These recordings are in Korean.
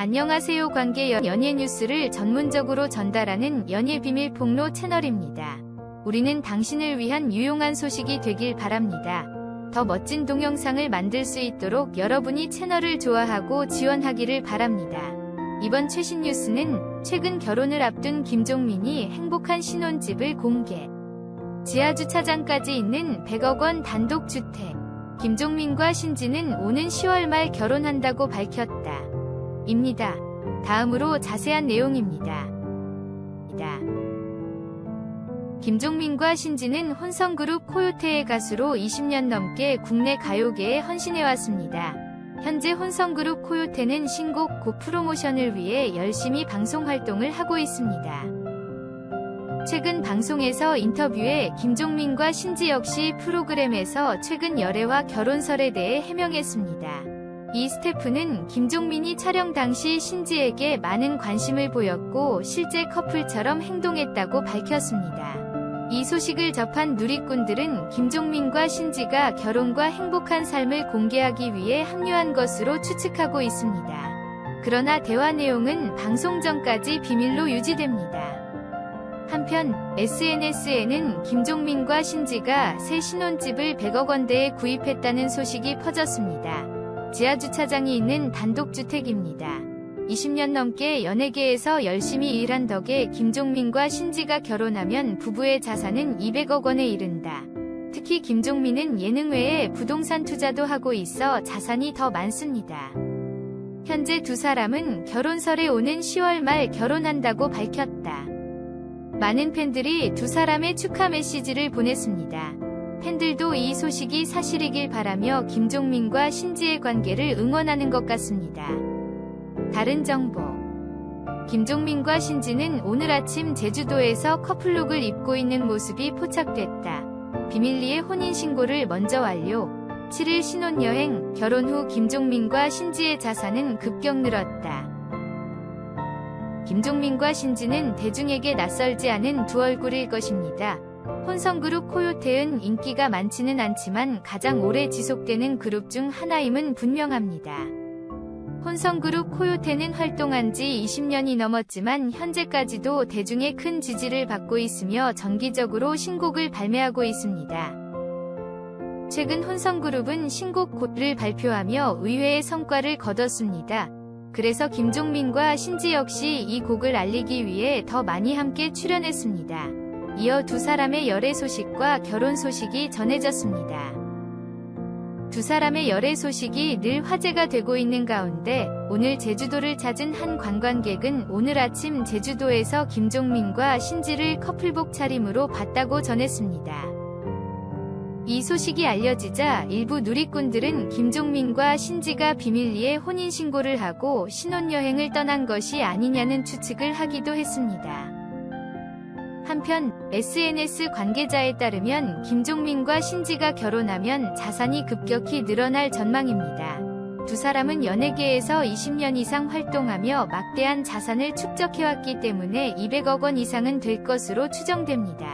안녕하세요 관계 연- 연예 뉴스를 전문적으로 전달하는 연예 비밀 폭로 채널입니다. 우리는 당신을 위한 유용한 소식이 되길 바랍니다. 더 멋진 동영상을 만들 수 있도록 여러분이 채널을 좋아하고 지원하기를 바랍니다. 이번 최신 뉴스는 최근 결혼을 앞둔 김종민이 행복한 신혼집을 공개. 지하주차장까지 있는 100억 원 단독주택. 김종민과 신지는 오는 10월 말 결혼한다고 밝혔다. 입니다. 다음으로 자세한 내용입니다. 김종민과 신지는 혼성그룹 코요테의 가수로 20년 넘게 국내 가요계에 헌신해왔습니다. 현재 혼성그룹 코요테는 신곡 곡 프로모션을 위해 열심히 방송 활동을 하고 있습니다. 최근 방송에서 인터뷰에 김종민과 신지 역시 프로그램에서 최근 열애와 결혼설에 대해 해명했습니다. 이 스태프는 김종민이 촬영 당시 신지에게 많은 관심을 보였고 실제 커플처럼 행동했다고 밝혔습니다. 이 소식을 접한 누리꾼들은 김종민과 신지가 결혼과 행복한 삶을 공개하기 위해 합류한 것으로 추측하고 있습니다. 그러나 대화 내용은 방송 전까지 비밀로 유지됩니다. 한편 SNS에는 김종민과 신지가 새 신혼집을 100억 원대에 구입했다는 소식이 퍼졌습니다. 지하주차장이 있는 단독주택입니다. 20년 넘게 연예계에서 열심히 일한 덕에 김종민과 신지가 결혼하면 부부의 자산은 200억 원에 이른다. 특히 김종민은 예능 외에 부동산 투자도 하고 있어 자산이 더 많습니다. 현재 두 사람은 결혼설에 오는 10월 말 결혼한다고 밝혔다. 많은 팬들이 두 사람의 축하 메시지를 보냈습니다. 팬들도 이 소식이 사실이길 바라며 김종민과 신지의 관계를 응원하는 것 같습니다. 다른 정보 김종민과 신지는 오늘 아침 제주도에서 커플룩을 입고 있는 모습이 포착됐다. 비밀리에 혼인신고를 먼저 완료. 7일 신혼여행, 결혼 후 김종민과 신지의 자산은 급격 늘었다. 김종민과 신지는 대중에게 낯설지 않은 두 얼굴일 것입니다. 혼성그룹 코요테은 인기가 많지는 않지만 가장 오래 지속되는 그룹 중 하나임은 분명합니다. 혼성그룹 코요테는 활동한 지 20년이 넘었지만 현재까지도 대중의 큰 지지를 받고 있으며 정기적으로 신곡을 발매하고 있습니다. 최근 혼성그룹은 신곡 곧를 발표하며 의외의 성과를 거뒀습니다. 그래서 김종민과 신지 역시 이 곡을 알리기 위해 더 많이 함께 출연했습니다. 이어 두 사람의 열애 소식과 결혼 소식이 전해졌습니다. 두 사람의 열애 소식이 늘 화제가 되고 있는 가운데 오늘 제주도를 찾은 한 관광객은 오늘 아침 제주도에서 김종민과 신지를 커플복 차림으로 봤다고 전했습니다. 이 소식이 알려지자 일부 누리꾼들은 김종민과 신지가 비밀리에 혼인신고를 하고 신혼여행을 떠난 것이 아니냐는 추측을 하기도 했습니다. 한편 SNS 관계자에 따르면 김종민과 신지가 결혼하면 자산이 급격히 늘어날 전망입니다. 두 사람은 연예계에서 20년 이상 활동하며 막대한 자산을 축적해왔기 때문에 200억 원 이상은 될 것으로 추정됩니다.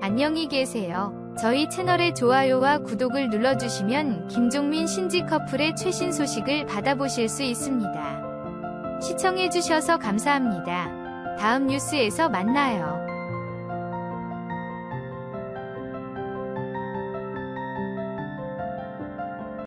안녕히 계세요. 저희 채널의 좋아요와 구독을 눌러주시면 김종민 신지 커플의 최신 소식을 받아보실 수 있습니다. 시청해주셔서 감사합니다. 다음 뉴스에서 만나요.